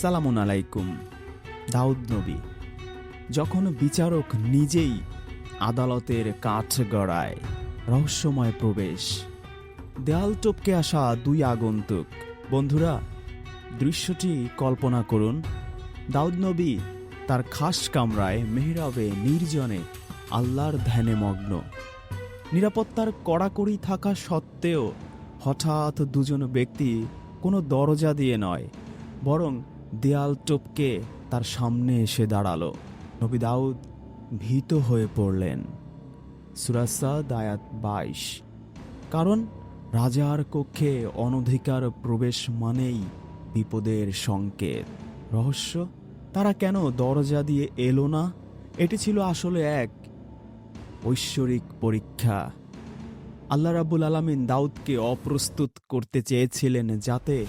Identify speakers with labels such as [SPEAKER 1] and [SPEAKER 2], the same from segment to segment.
[SPEAKER 1] সালামুন আলাইকুম। দাউদ নবী, যখন বিচারক নিজেই আদালতের কাঠ গড়ায়, রহস্যময় প্রবেশ, দেয়াল টপকে আসা দুই আগন্তুক। বন্ধুরা, দৃশ্যটি কল্পনা করুন, দাউদ নবী তার খাস কামরায় মেহরাবে নির্জনে আল্লাহর ধ্যানে মগ্ন। নিরাপত্তার কড়াকড়ি থাকা সত্ত্বেও হঠাৎ দুজন ব্যক্তি কোনো দরজা দিয়ে নয়, বরং দেয়াল টপকে তার সামনে এসে দাঁড়াল। নবী দাউদ ভীত হয়ে পড়লেন। সুরাসাদ আয়াত বাইশ। কারণ রাজার কক্ষে অনধিকার প্রবেশ মানেই বিপদের সংকেত। রহস্য, তারা কেন দরজা দিয়ে এলো না? এটি ছিল আসলে এক ঐশ্বরিক পরীক্ষা। আল্লাহ রাবুল আলামিন দাউদকে অপ্রস্তুত করতে চেয়েছিলেন যাতে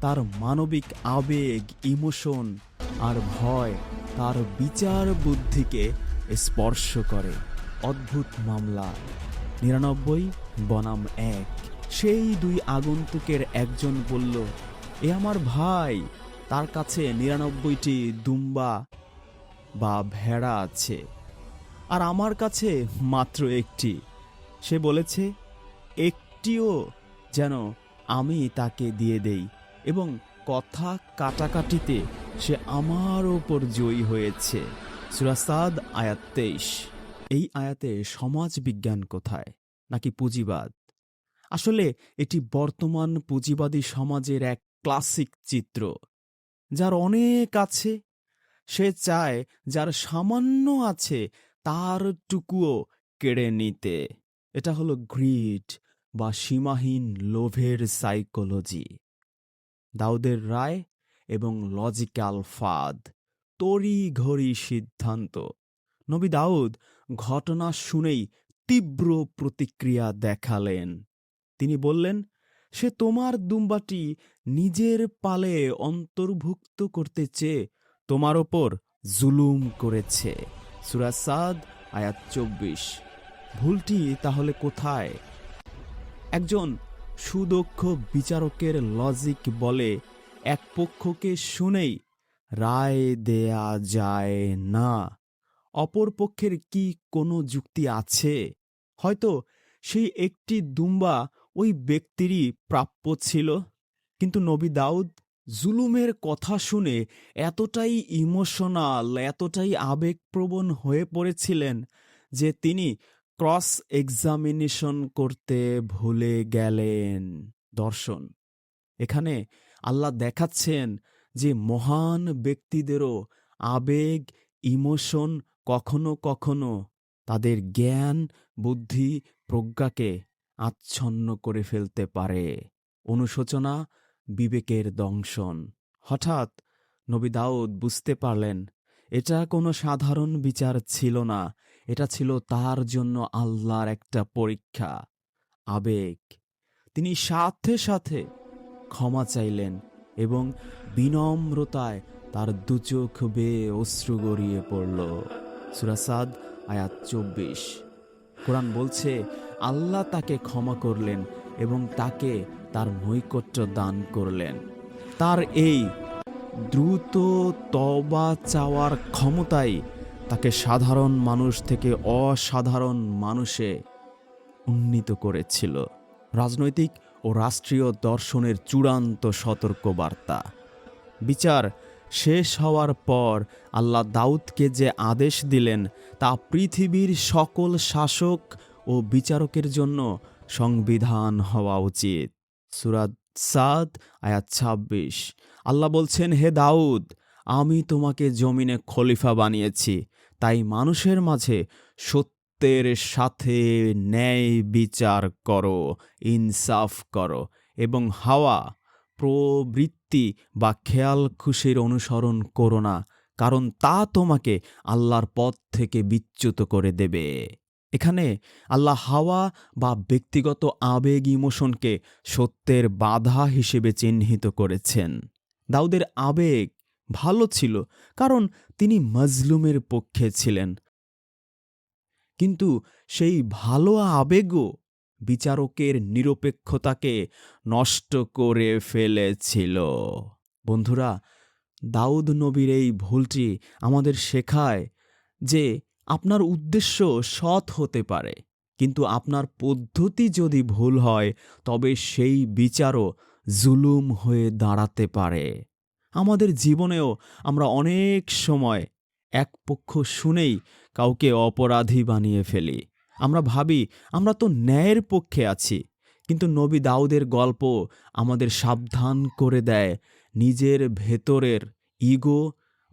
[SPEAKER 1] তার মানবিক আবেগ, ইমোশন আর ভয় তার বিচার বুদ্ধিকে স্পর্শ করে। অদ্ভুত মামলা, নিরানব্বই, বনাম এক। সেই দুই আগন্তুকের একজন বলল, এ আমার ভাই, তার কাছে নিরানব্বইটি দুম্বা বা ভেড়া আছে আর আমার কাছে মাত্র একটি। সে বলেছে, একটিও যেন আমি তাকে দিয়ে দেই। এবং কথা কাটাকাটিতে সে আমার ওপর জয়ী হয়েছে। সুরাসাদ আয়াত তেইশ। এই আয়াতে সমাজ বিজ্ঞান কোথায়? নাকি পুঁজিবাদ? আসলে এটি বর্তমান পুঁজিবাদী সমাজের এক ক্লাসিক চিত্র, যার অনেক আছে। সে চায় যার সামান্য আছে তার টুকুও কেড়ে নিতে। এটা হলো গ্রিড বা সীমাহীন লোভের সাইকোলজি। দাউদের রায় এবং লজিক্যাল ফাদ তড়ি ঘড়ি সিদ্ধান্ত। নবী দাউদ ঘটনা শুনেই তীব্র প্রতিক্রিয়া দেখালেন। তিনি বললেন, সে তোমার দুম্বাটি নিজের পালে অন্তর্ভুক্ত করতে চেয়ে তোমার ওপর জুলুম করেছে। সুরাসাদ আয়াত চব্বিশ। ভুলটি তাহলে কোথায়? একজন সুদক্ষ বিচারকের লজিক বলে এক পক্ষকে শুনেই রায় দেয়া যায় না। অপর পক্ষের কি কোনো যুক্তি আছে? হয়তো সেই একটি দুম্বা ওই ব্যক্তিরই প্রাপ্য ছিল। কিন্তু নবী দাউদ জুলুমের কথা শুনে এতটাই ইমোশনাল, এতটাই আবেগপ্রবণ হয়ে পড়েছিলেন যে তিনি ক্রস এক্সামিনেশন করতে ভুলে গেলেন দর্শন। এখানে আল্লাহ দেখাচ্ছেন যে মহান ব্যক্তিদেরও আবেগ, ইমোশন কখনো কখনো তাদের জ্ঞান, বুদ্ধি, প্রজ্ঞাকে আচ্ছন্ন করে ফেলতে পারে। অনুশোচনা বিবেকের দংশন। হঠাৎ নবী দাউদ বুঝতে পারলেন, এটা কোনো সাধারণ বিচার ছিল না। এটা ছিল তার জন্য আল্লাহর একটা পরীক্ষা, আবেগ। তিনি সাথে সাথে ক্ষমা চাইলেন এবং বিনম্রতায় তার দুচোখ বেয়ে অশ্রু গড়িয়ে পড়ল। সুরাসাদ আয়াত চব্বিশ। কোরআন বলছে, আল্লাহ তাকে ক্ষমা করলেন এবং তাকে তার নৈকট্য দান করলেন। তার এই দ্রুত তবা চাওয়ার ক্ষমতাই তাকে সাধারণ মানুষ থেকে অসাধারণ মানুষে উন্নীত করেছিল। রাজনৈতিক ও রাষ্ট্রীয় দর্শনের চূড়ান্ত সতর্কবার্তা। বিচার শেষ হওয়ার পর আল্লাহ দাউদকে যে আদেশ দিলেন, তা পৃথিবীর সকল শাসক ও বিচারকের জন্য সংবিধান হওয়া উচিত। সুরাত সাদ, আয়াত ছাব্বিশ। আল্লাহ বলছেন, হে দাউদ, আমি তোমাকে জমিনে খলিফা বানিয়েছি। তাই মানুষের মাঝে সত্যের সাথে ন্যায় বিচার করো, ইনসাফ করো এবং হাওয়া, প্রবৃত্তি বা খেয়াল খুশির অনুসরণ করো না, কারণ তা তোমাকে আল্লাহর পথ থেকে বিচ্যুত করে দেবে। এখানে আল্লাহ হাওয়া বা ব্যক্তিগত আবেগ, ইমোশনকে সত্যের বাধা হিসেবে চিহ্নিত করেছেন। দাউদের আবেগ ভালো ছিল, কারণ তিনি মজলুমের পক্ষে ছিলেন। কিন্তু সেই ভালো আবেগও বিচারকের নিরপেক্ষতাকে নষ্ট করে ফেলেছিল। বন্ধুরা, দাউদ নবীর এই ভুলটি আমাদের শেখায় যে আপনার উদ্দেশ্য সৎ হতে পারে, কিন্তু আপনার পদ্ধতি যদি ভুল হয়, তবে সেই বিচারও জুলুম হয়ে দাঁড়াতে পারে। আমাদের জীবনেও আমরা অনেক সময় এক পক্ষ শুনেই কাউকে অপরাধী বানিয়ে ফেলি। আমরা ভাবি, আমরা তো ন্যায়ের পক্ষে আছি, কিন্তু নবী দাউদের গল্প আমাদের সাবধান করে দেয়। নিজের ভেতরের ইগো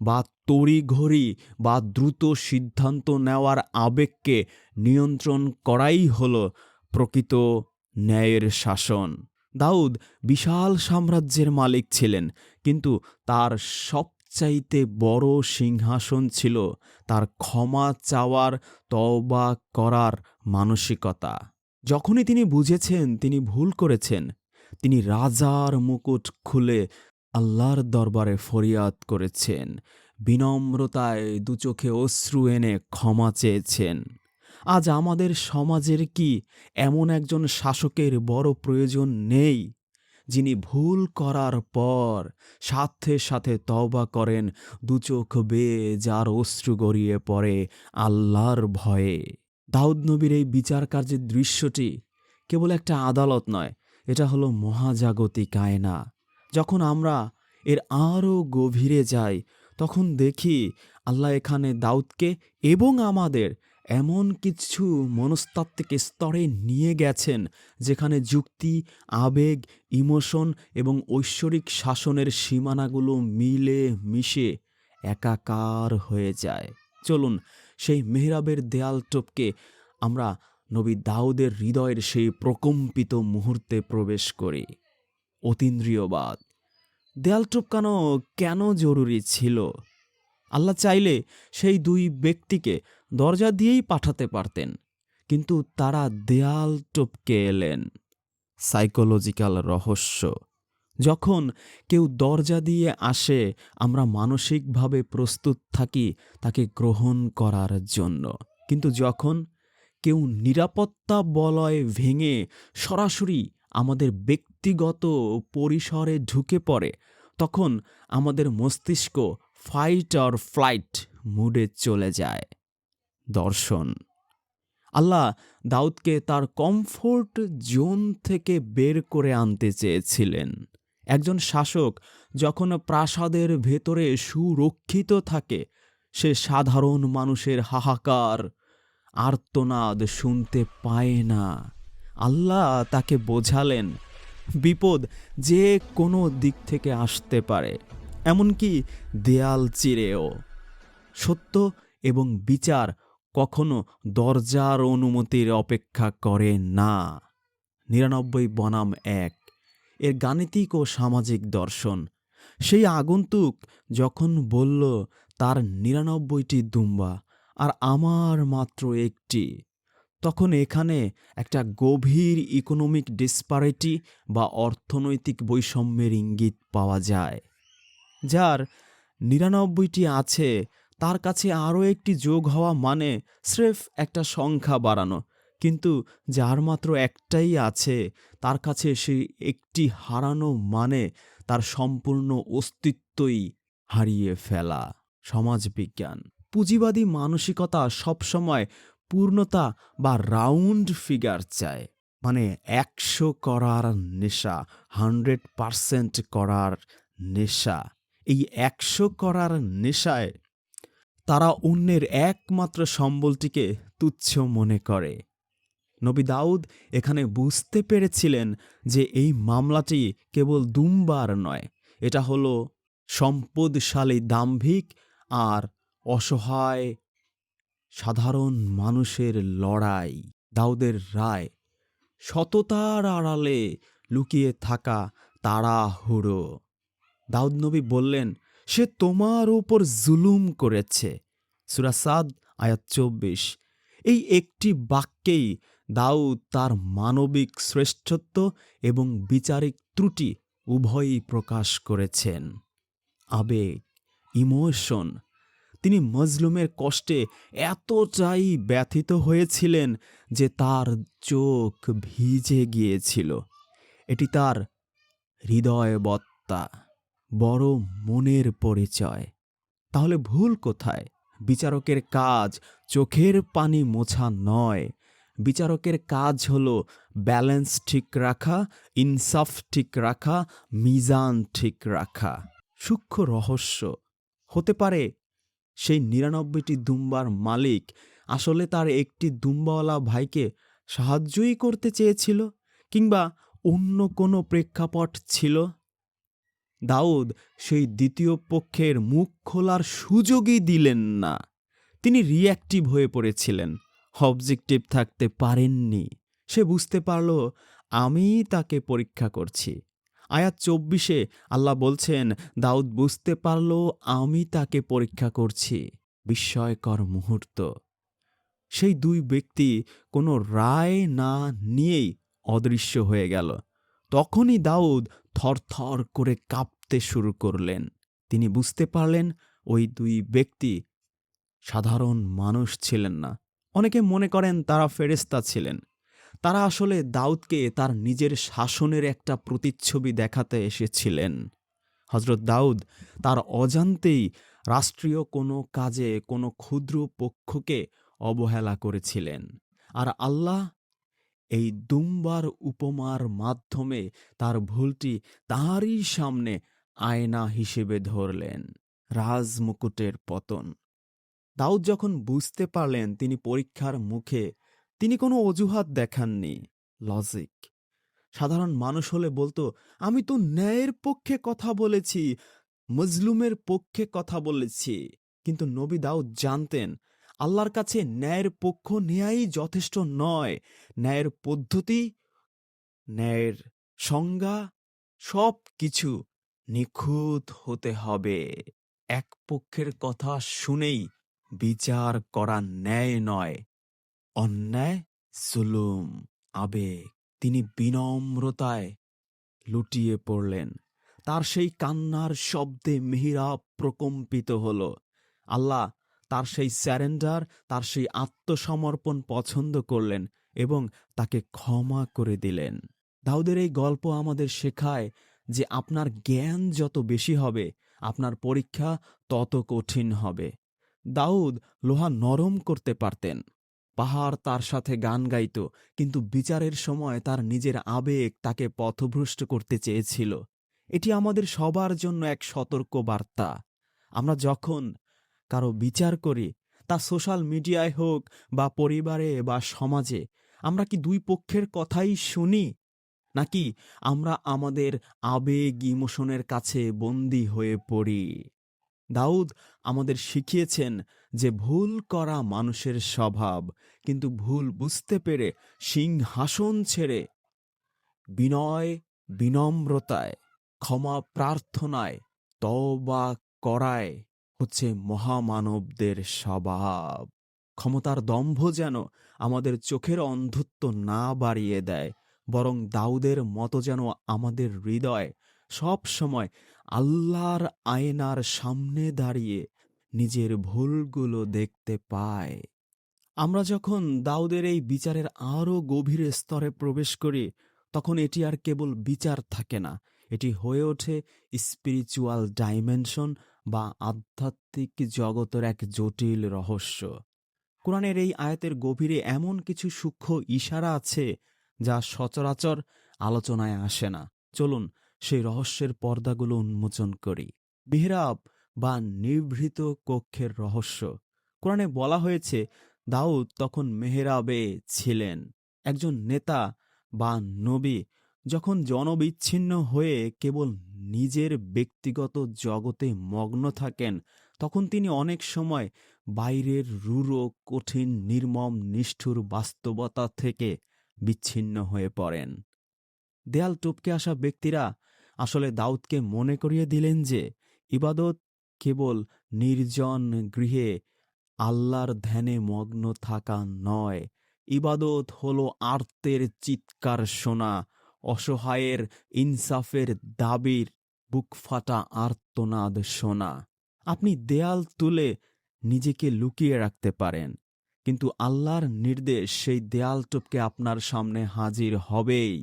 [SPEAKER 1] বা তড়িঘড়ি বা দ্রুত সিদ্ধান্ত নেওয়ার আবেগকে নিয়ন্ত্রণ করাই হল প্রকৃত ন্যায়ের শাসন। দাউদ বিশাল সাম্রাজ্যের মালিক ছিলেন কিন্তু তার সবচাইতে বড় সিংহাসন ছিল তার ক্ষমা চাওয়ার, তওবা করার মানসিকতা। যখনই তিনি বুঝেছেন, তিনি ভুল করেছেন, তিনি রাজার মুকুট খুলে আল্লাহর দরবারে ফরিয়াদ করেছেন, বিনম্রতায় দুচোখে অশ্রু এনে ক্ষমা চেয়েছেন। আজ আমাদের সমাজের কি এমন একজন শাসকের বড় প্রয়োজন নেই? যিনি ভুল করার পর সাথে সাথে তওবা করেন দুচোখ বেয়ে যার অশ্রু গড়িয়ে পড়ে আল্লাহর ভয়ে। দাউদ নবীর এই বিচার কার্যের দৃশ্যটি কেবল একটা আদালত নয়, এটা হলো মহাজাগতিক আয়না। যখন আমরা এর আরও গভীরে যাই, তখন দেখি আল্লাহ এখানে দাউদকে এবং আমাদের এমন কিছু মনস্তাত্ত্বিক স্তরে নিয়ে গেছেন, যেখানে যুক্তি, আবেগ, ইমোশন এবং ঐশ্বরিক শাসনের সীমানাগুলো মিলে মিশে একাকার হয়ে যায়। চলুন, সেই মেহরাবের দেয়াল টপকে আমরা নবী দাউদের হৃদয়ের সেই প্রকম্পিত মুহূর্তে প্রবেশ করি। অতীন্দ্রিয়বাদ। দেয়াল টপকানো কেন জরুরি ছিল? আল্লাহ চাইলে সেই দুই ব্যক্তিকে দরজা দিয়েই পাঠাতে পারতেন, কিন্তু তারা দেয়াল টপকে এলেন। সাইকোলজিক্যাল রহস্য, যখন কেউ দরজা দিয়ে আসে, আমরা মানসিকভাবে প্রস্তুত থাকি তাকে গ্রহণ করার জন্য। কিন্তু যখন কেউ নিরাপত্তা বলয় ভেঙে সরাসরি আমাদের ব্যক্তিগত পরিসরে ঢুকে পড়ে, তখন আমাদের মস্তিষ্ক ফাইট অর ফ্লাইট মুডে চলে যায়। দর্শন। আল্লাহ দাউদকে তার কমফোর্ট জোন থেকে বের করে আনতে চেয়েছিলেন। একজন শাসক যখন প্রাসাদের ভেতরে সুরক্ষিত থাকে, সে সাধারণ মানুষের হাহাকার, আর্তনাদ শুনতে পায় না। আল্লাহ তাকে বোঝালেন, বিপদ যে কোনো দিক থেকে আসতে পারে, এমনকি দেয়াল চিরেও। সত্য এবং বিচার কখনো দরজার অনুমতির অপেক্ষা করে না। নিরানব্বই বনাম এক। এর গাণিতিক ও সামাজিক দর্শন। সেই আগন্তুক যখন বলল, তার নিরানব্বইটি দুম্বা, আর আমার মাত্র একটি। তখন এখানে একটা গভীর ইকোনমিক ডিসপারিটি বা অর্থনৈতিক বৈষম্যের ইঙ্গিত পাওয়া যায়, যার নিরানব্বইটি আছে তার কাছে আরও একটি যোগ হওয়া মানে স্রেফ একটা সংখ্যা বাড়ানো। কিন্তু যার মাত্র একটাই আছে, তার কাছে সেই একটি হারানো মানে তার সম্পূর্ণ অস্তিত্বই হারিয়ে ফেলা। সমাজবিজ্ঞান। পুঁজিবাদী মানসিকতা সবসময় পূর্ণতা বা রাউন্ড ফিগার চায়। মানে একশো করার নেশা, হান্ড্রেড পারসেন্ট করার নেশা। এই একশো করার নেশায় তারা অন্যের একমাত্র সম্বলটিকে তুচ্ছ মনে করে। নবী দাউদ এখানে বুঝতে পেরেছিলেন যে এই মামলাটি কেবল দুমবার নয়, এটা হলো সম্পদশালী দাম্ভিক আর অসহায় সাধারণ মানুষের লড়াই। দাউদের রায় সততার আড়ালে লুকিয়ে থাকা তাড়াহুড়ো। দাউদ নবী বললেন সে তোমার উপর জুলুম করেছে। সুরাসাদ আয়াত চব্বিশ। এই একটি বাক্যেই দাউদ তার মানবিক শ্রেষ্ঠত্ব এবং বিচারিক ত্রুটি উভয়ই প্রকাশ করেছেন। আবেগ, ইমোশন, তিনি মজলুমের কষ্টে এতটাই ব্যথিত হয়েছিলেন যে তার চোখ ভিজে গিয়েছিল। এটি তার হৃদয় বত্তা বড় মনের পরিচয়। তাহলে ভুল কোথায়? বিচারকের কাজ চোখের পানি মোছা নয়। বিচারকের কাজ হল ব্যালেন্স ঠিক রাখা, ইনসাফ ঠিক রাখা, মিজান ঠিক রাখা। সূক্ষ্ম রহস্য। হতে পারে সেই নিরানব্বইটি দুম্বার মালিক আসলে তার একটি দুম্বাওয়ালা ভাইকে সাহায্যই করতে চেয়েছিল কিংবা অন্য কোনো প্রেক্ষাপট ছিল? দাউদ সেই দ্বিতীয় পক্ষের মুখ খোলার সুযোগই দিলেন না। তিনি রিঅ্যাক্টিভ হয়ে পড়েছিলেন অবজেক্টিভ থাকতে পারেননি। সে বুঝতে পারল, আমি তাকে পরীক্ষা করছি। আয়াত চব্বিশে আল্লাহ বলছেন, দাউদ বুঝতে পারল, আমি তাকে পরীক্ষা করছি। বিস্ময়কর মুহূর্ত। সেই দুই ব্যক্তি কোনো রায় না নিয়েই অদৃশ্য হয়ে গেল। তখনই দাউদ থরথর করে কাঁপতে শুরু করলেন। তিনি বুঝতে পারলেন ওই দুই ব্যক্তি সাধারণ মানুষ ছিলেন না। অনেকে মনে করেন তারা ফেরেস্তা ছিলেন। তারা আসলে দাউদকে তার নিজের শাসনের একটা প্রতিচ্ছবি দেখাতে এসেছিলেন। হজরত দাউদ তার অজান্তেই রাষ্ট্রীয় কোনো কাজে কোনো ক্ষুদ্র পক্ষকে অবহেলা করেছিলেন। আর আল্লাহ এই দুম্বার উপমার মাধ্যমে তার ভুলটি তাঁরই সামনে আয়না হিসেবে ধরলেন রাজমুকুটের পতন। দাউদ যখন বুঝতে পারলেন তিনি পরীক্ষার মুখে, তিনি কোনো অজুহাত দেখাননি, লজিক। সাধারণ মানুষ হলে বলতো, আমি তো ন্যায়ের পক্ষে কথা বলেছি, মজলুমের পক্ষে কথা বলেছি। কিন্তু নবী দাউদ জানতেন আল্লাহর কাছে ন্যায়ের পক্ষ নেয়াই যথেষ্ট নয়। ন্যায়ের পদ্ধতি, ন্যায়ের সংজ্ঞা সব কিছু নিখুঁত হতে হবে। এক পক্ষের কথা শুনেই বিচার করা ন্যায় নয়। অন্যায় সুলুম আবেগ, তিনি বিনম্রতায় লুটিয়ে পড়লেন। তার সেই কান্নার শব্দে মেহিরাব প্রকম্পিত হল। আল্লাহ তার সেই স্যারেন্ডার তার সেই আত্মসমর্পণ পছন্দ করলেন এবং তাকে ক্ষমা করে দিলেন। দাউদের এই গল্প আমাদের শেখায় যে আপনার জ্ঞান যত বেশি হবে, আপনার পরীক্ষা তত কঠিন হবে। দাউদ লোহা নরম করতে পারতেন। পাহাড় তার সাথে গান গাইত, কিন্তু বিচারের সময় তার নিজের আবেগ তাকে পথভ্রষ্ট করতে চেয়েছিল। এটি আমাদের সবার জন্য এক সতর্ক বার্তা আমরা যখন কারও বিচার করি, তা সোশ্যাল মিডিয়ায় হোক বা পরিবারে বা সমাজে, আমরা কি দুই পক্ষের কথাই শুনি? নাকি আমরা আমাদের আবেগ, ইমোশনের কাছে বন্দী হয়ে পড়ি? দাউদ আমাদের শিখিয়েছেন যে ভুল করা মানুষের স্বভাব, কিন্তু ভুল বুঝতে পেরে সিংহাসন ছেড়ে বিনয় বিনম্রতায়, ক্ষমা প্রার্থনায় তবা করায়। হচ্ছে মহামানবদের স্বভাব। ক্ষমতার দম্ভ যেন আমাদের চোখের অন্ধত্ব না বাড়িয়ে দেয়, বরং দাউদের মতো যেন আমাদের হৃদয় সব সময় আল্লাহর আয়নার সামনে দাঁড়িয়ে নিজের ভুলগুলো দেখতে পায়। আমরা যখন দাউদের এই বিচারের আরও গভীর স্তরে প্রবেশ করি, তখন এটি আর কেবল বিচার থাকে না, এটি হয়ে ওঠে স্পিরিচুয়াল ডাইমেনশন বা আধ্যাত্মিক জগতের এক জটিল রহস্য। কোরআনের এই আয়াতের গভীরে এমন কিছু সূক্ষ্ম ইশারা আছে যা সচরাচর আলোচনায় আসে না। চলুন সেই রহস্যের পর্দাগুলো উন্মোচন করি। মেহরাব বা নিভৃত কক্ষের রহস্য। কোরআনে বলা হয়েছে, দাউদ তখন মেহরাবে ছিলেন। একজন নেতা বা নবী যখন জনবিচ্ছিন্ন হয়ে কেবল নিজের ব্যক্তিগত জগতে মগ্ন থাকেন, তখন তিনি অনেক সময় বাইরের রূঢ়, কঠিন, নির্মম, নিষ্ঠুর বাস্তবতা থেকে বিচ্ছিন্ন হয়ে পড়েন। দেয়াল টপকে আসা ব্যক্তিরা আসলে দাউদকে মনে করিয়ে দিলেন যে, ইবাদত কেবল নির্জন গৃহে আল্লাহর ধ্যানে মগ্ন থাকা নয়, ইবাদত হলো আর্তের চিৎকার শোনা অসহায়ের ইনসাফের দাবির বুক ফাটা আর্তনাদ শোনা আপনি দেয়াল তুলে নিজেকে লুকিয়ে রাখতে পারেন, কিন্তু আল্লাহর নির্দেশ সেই দেয়াল টপকে আপনার সামনে হাজির হবেই।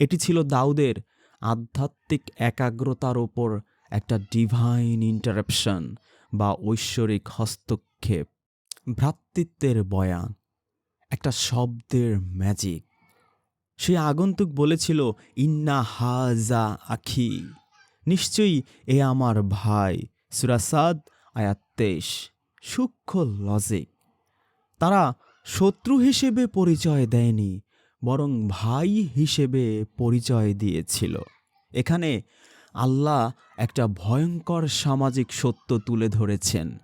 [SPEAKER 1] এটি ছিল দাউদের আধ্যাত্মিক একাগ্রতার ওপর একটা ডিভাইন ইন্টারাপশন বা ঐশ্বরিক হস্তক্ষেপ, ভ্রাতৃত্বের বয়ান, একটা শব্দের ম্যাজিক সে আগন্তুক বলেছিল, ইন্না হাজা আখি। নিশ্চয়ই এ আমার ভাই। সুরাসাদ আয়াত্তেশ সূক্ষ্ম লজিক। তারা শত্রু হিসেবে পরিচয় দেয়নি, বরং ভাই হিসেবে পরিচয় দিয়েছিল। এখানে আল্লাহ একটা ভয়ঙ্কর সামাজিক সত্য তুলে ধরেছেন।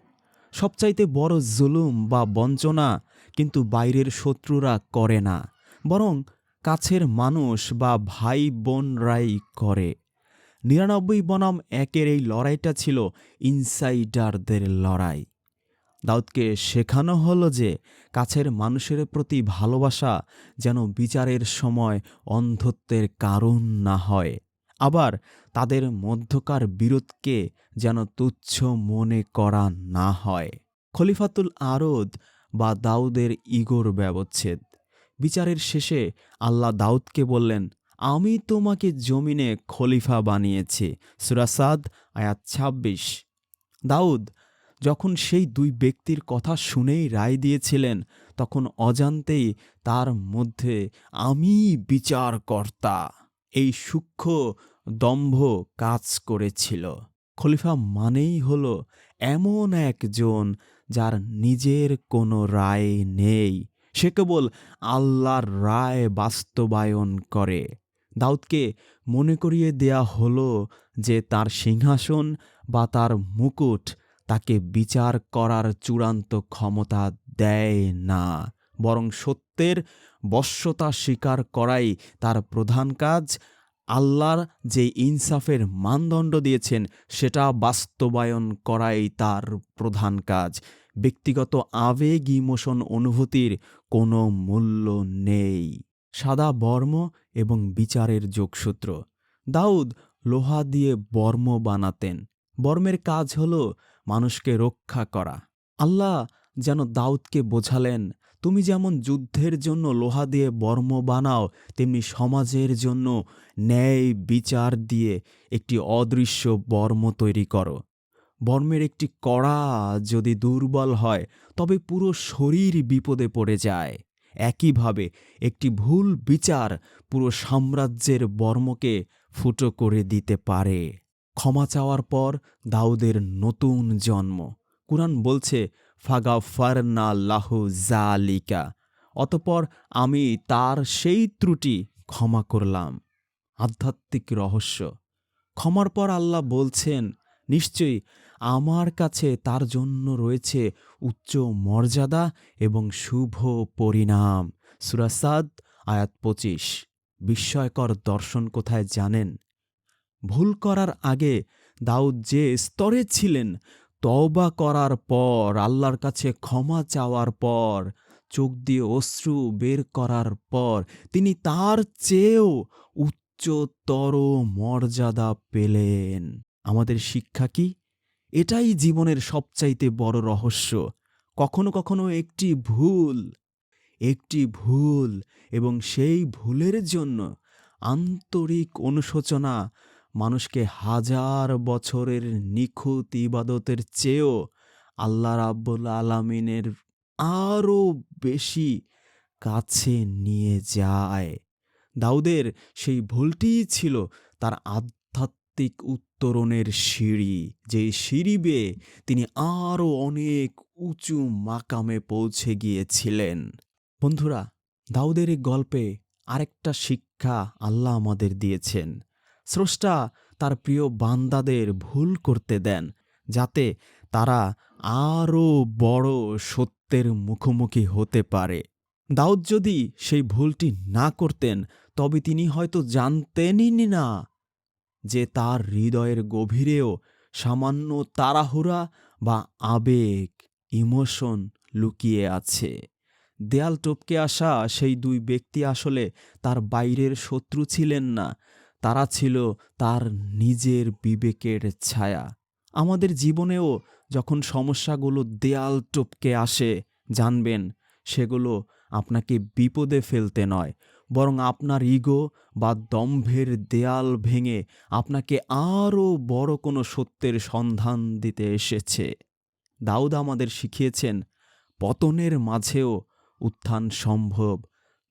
[SPEAKER 1] সবচাইতে বড় জুলুম বা বঞ্চনা কিন্তু বাইরের শত্রুরা করে না, বরং কাছের মানুষ বা ভাই বোনরাই করে। নিরানব্বই বনাম একের এই লড়াইটা ছিল ইনসাইডারদের লড়াই। দাউদকে শেখানো হলো যে কাছের মানুষের প্রতি ভালোবাসা যেন বিচারের সময় অন্ধত্বের কারণ না হয়। আবার তাদের মধ্যকার বিরোধকে যেন তুচ্ছ মনে করা না হয়। খলিফাতুল আরদ বা দাউদের ইগোর ব্যবচ্ছেদ। বিচারের শেষে আল্লাহ দাউদকে বললেন, আমি তোমাকে জমিনে খলিফা বানিয়েছি। সুরাসাদ আয়াত ছাব্বিশ। দাউদ যখন সেই দুই ব্যক্তির কথা শুনেই রায় দিয়েছিলেন, তখন অজান্তেই তার মধ্যে, আমি বিচারকর্তা। এই সূক্ষ্ম দম্ভ কাজ করেছিল। খলিফা মানেই হল এমন একজন যার নিজের কোনো রায় নেই। সে কেবল আল্লাহর রায় বাস্তবায়ন করে। দাউদকে মনে করিয়ে দেয়া হলো যে তার সিংহাসন বা তার মুকুট তাকে বিচার করার চূড়ান্ত ক্ষমতা দেয় না, বরং সত্যের বশ্যতা স্বীকার করাই তার প্রধান কাজ। আল্লাহর যে ইনসাফের মানদণ্ড দিয়েছেন, সেটা বাস্তবায়ন করাই তার প্রধান কাজ। ব্যক্তিগত আবেগ ইমোশন অনুভূতির কোনো মূল্য নেই। সাদা বর্ম এবং বিচারের যোগসূত্র। দাউদ লোহা দিয়ে বর্ম বানাতেন। বর্মের কাজ হল মানুষকে রক্ষা করা। আল্লাহ যেন দাউদকে বোঝালেন, তুমি যেমন যুদ্ধের জন্য লোহা দিয়ে বর্ম বানাও, তেমনি সমাজের জন্য ন্যায় বিচার দিয়ে একটি অদৃশ্য বর্ম তৈরি করো। বর্মের একটি কড়া যদি দুর্বল হয়, তবে পুরো শরীর বিপদে পড়ে যায়। একইভাবে একটি ভুল বিচার পুরো সাম্রাজ্যের বর্মকে ফুটো করে দিতে পারে। ক্ষমা চাওয়ার পর দাউদের নতুন জন্ম। কুরআন বলছে, ফাগা ফারনা লাহু জালিকা অতপর আমি তার সেই ত্রুটি ক্ষমা করলাম। আধ্যাত্মিক রহস্য। ক্ষমার পর আল্লাহ বলছেন, নিশ্চয়ই আমার কাছে তার জন্য রয়েছে উচ্চ মর্যাদা এবং শুভ পরিণাম। সুরাসাদ আয়াত পঁচিশ। বিস্ময়কর দর্শন কোথায় জানেন? ভুল করার আগে দাউদ যে স্তরে ছিলেন, তওবা করার পর, আল্লাহর কাছে ক্ষমা চাওয়ার পর, চোখ দিয়ে অশ্রু বের করার পর, তিনি তার চেয়েও উচ্চতর মর্যাদা পেলেন। আমাদের শিক্ষা কি? এটাই জীবনের সবচাইতে বড় রহস্য। কখনো কখনো একটি ভুল একটি ভুল এবং সেই ভুলের জন্য আন্তরিক অনুশোচনা মানুষকে হাজার বছরের নিখুঁত ইবাদতের চেয়েও আল্লাহ রাব্বুল আলামিনের আরও বেশি কাছে নিয়ে যায়। দাউদের সেই ভুলটিই ছিল তার আধ্যাত্মিক উত্তরণের সিঁড়ি, যে সিঁড়ি বেয়ে তিনি আরও অনেক উঁচু মাকামে পৌঁছে গিয়েছিলেন। বন্ধুরা, দাউদের এই গল্পে আরেকটা শিক্ষা আল্লাহ আমাদের দিয়েছেন। স্রষ্টা তার প্রিয় বান্দাদের ভুল করতে দেন, যাতে তারা আরও বড় সত্যের মুখোমুখি হতে পারে। দাউদ যদি সেই ভুলটি না করতেন, তবে তিনি হয়তো জানতেনই না যে তার হৃদয়ের গভীরেও সামান্য তাড়াহুড়া বা আবেগ, ইমোশন লুকিয়ে আছে। দেয়াল টপকে আসা সেই দুই ব্যক্তি আসলে তার বাইরের শত্রু ছিলেন না। তারা ছিল তার নিজের বিবেকের ছায়া। আমাদের জীবনেও যখন সমস্যাগুলো দেয়াল টপকে আসে, জানবেন, সেগুলো আপনাকে বিপদে ফেলতে নয়। বরং আপনার ইগো বা দম্ভের দেয়াল ভেঙে আপনাকে আরও বড় কোনো সত্যের সন্ধান দিতে এসেছে। দাউদ আমাদের শিখিয়েছেন, পতনের মাঝেও উত্থান সম্ভব।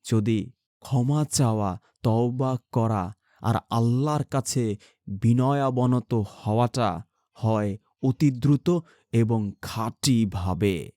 [SPEAKER 1] যদি ক্ষমা চাওয়া, তওবা করা আর আল্লাহর কাছে বিনয়াবনত হওয়াটা হয় অতি দ্রুত এবং খাঁটিভাবে।